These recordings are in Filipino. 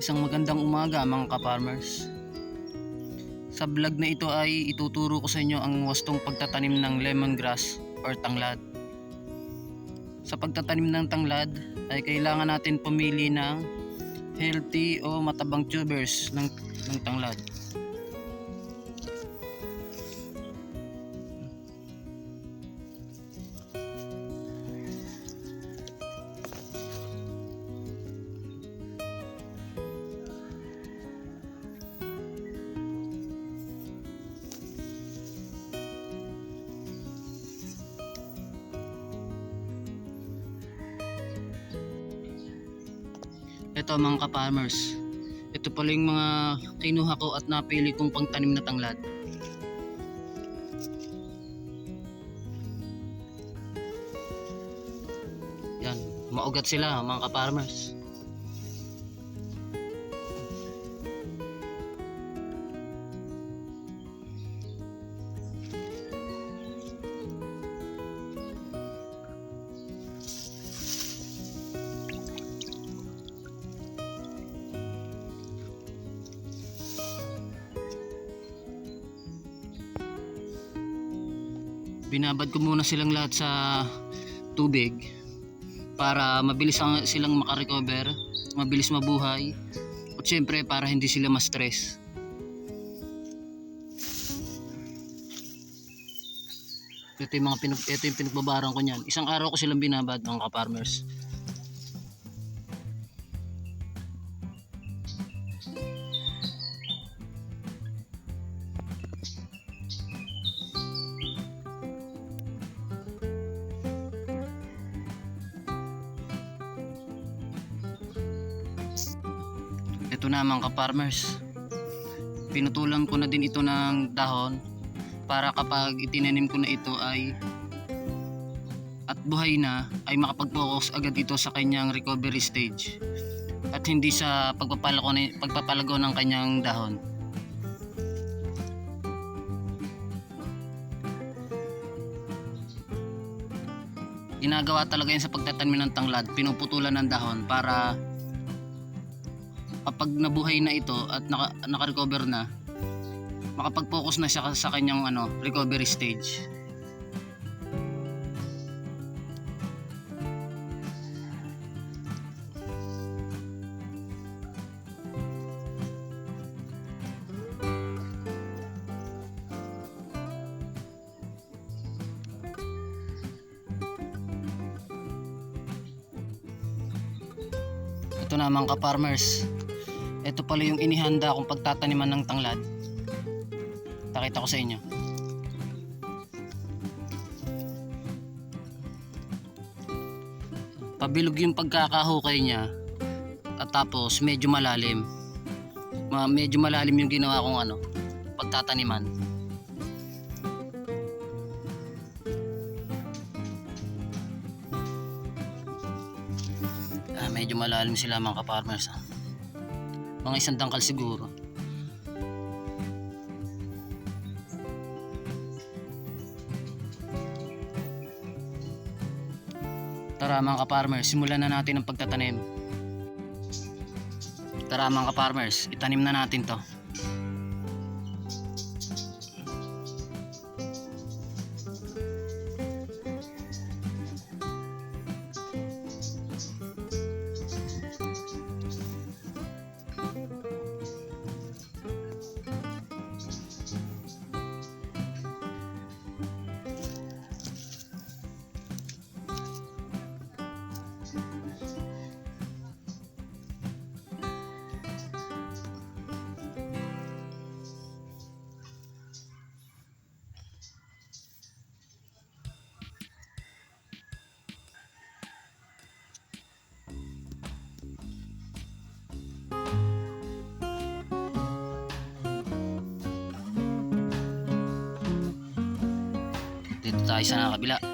Isang magandang umaga mga ka-farmers. Sa vlog na ito ay ituturo ko sa inyo ang wastong pagtatanim ng lemongrass or tanglad. Sa pagtatanim ng tanglad ay kailangan natin pumili ng healthy o matabang tubers ng, ng tanglad. Ito mga ka-farmers. Ito pala yung mga kinuha ko at napili kong pangtanim na tanglad. Yan, maugat sila mga ka-farmers. Binabad ko muna silang lahat sa tubig para mabilis ang- silang makarecover, mabilis mabuhay at syempre para hindi sila ma-stress. Ito yung mga pinag ito yung pinagbabaran ko niyan. Isang araw ko silang binabad mga ka-farmers. Ito na mga ka-farmers. Pinutulan ko na din ito ng dahon para kapag itinanim ko na ito ay at buhay na ay makapag-focus agad ito sa kanyang recovery stage at hindi sa pagpapalago, pagpapalago ng kanyang dahon. Ginagawa talaga yan sa pagtatanim ng tanglad, pinuputulan ng dahon para kapag nabuhay na ito at naka, naka-recover na makapag-focus na siya sa kanyang ano, recovery stage. Ito na mga ka-farmers. Ito pala yung inihanda kong pagtataniman ng tanglad. Pakita ko sa inyo. Pabilog yung pagkakahukay niya at tapos medyo malalim. Ma medyo malalim yung ginawa kong ano, pagtataniman. Ah, medyo malalim sila mga ka-farmers. ah. Mga isang tangkal siguro. Tara mga ka-farmers, simulan na natin ang pagtatanim. Tara mga ka-farmers, itanim na natin to. Dito tayo sa kabila.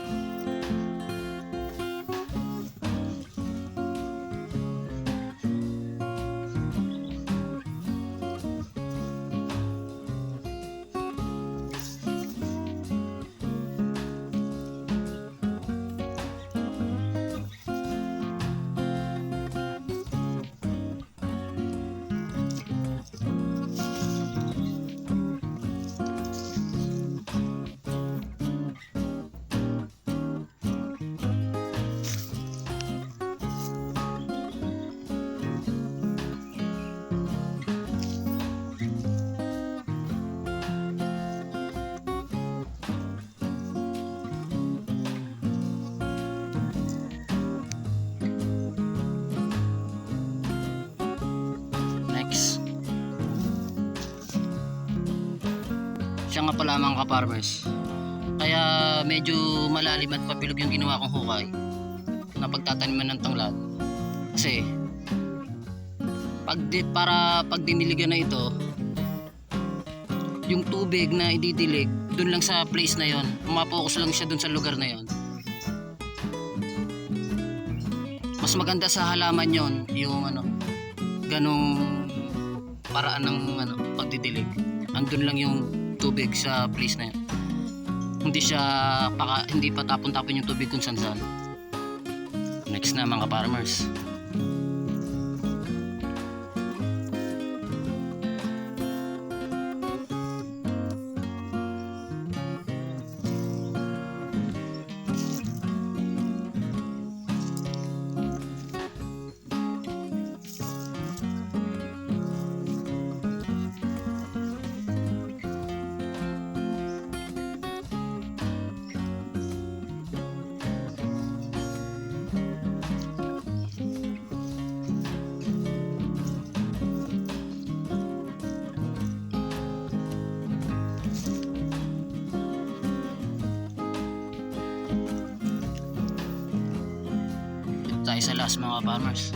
Pa lamang ka-farmers. Kaya medyo malalim at pabilog yung ginawa kong hukay na pagtataniman ng tanglad. Kasi pag di, para pag diniligan na ito, yung tubig na ididilig dun lang sa place na yon, mapokus lang siya dun sa lugar na yon. Mas maganda sa halaman yon yung ano, ganong paraan ng ano, pagdidilig. Andun lang yung tubig sa place na yun. Hindi siya paka, hindi pa tapon-tapon yung tubig kung saan saan. Next na mga farmers. Tayo sa last mga farmers.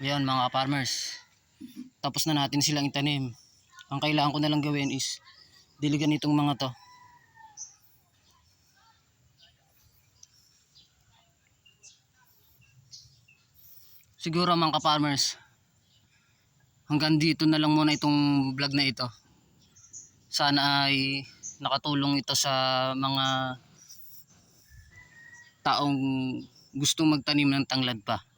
Yan mga farmers. Tapos na natin silang itanim. Ang kailangan ko na lang gawin is diligan itong mga to. Siguro mga farmers hanggang dito na lang muna itong vlog na ito. Sana ay nakatulong ito sa mga taong gustong magtanim ng tanglad pa.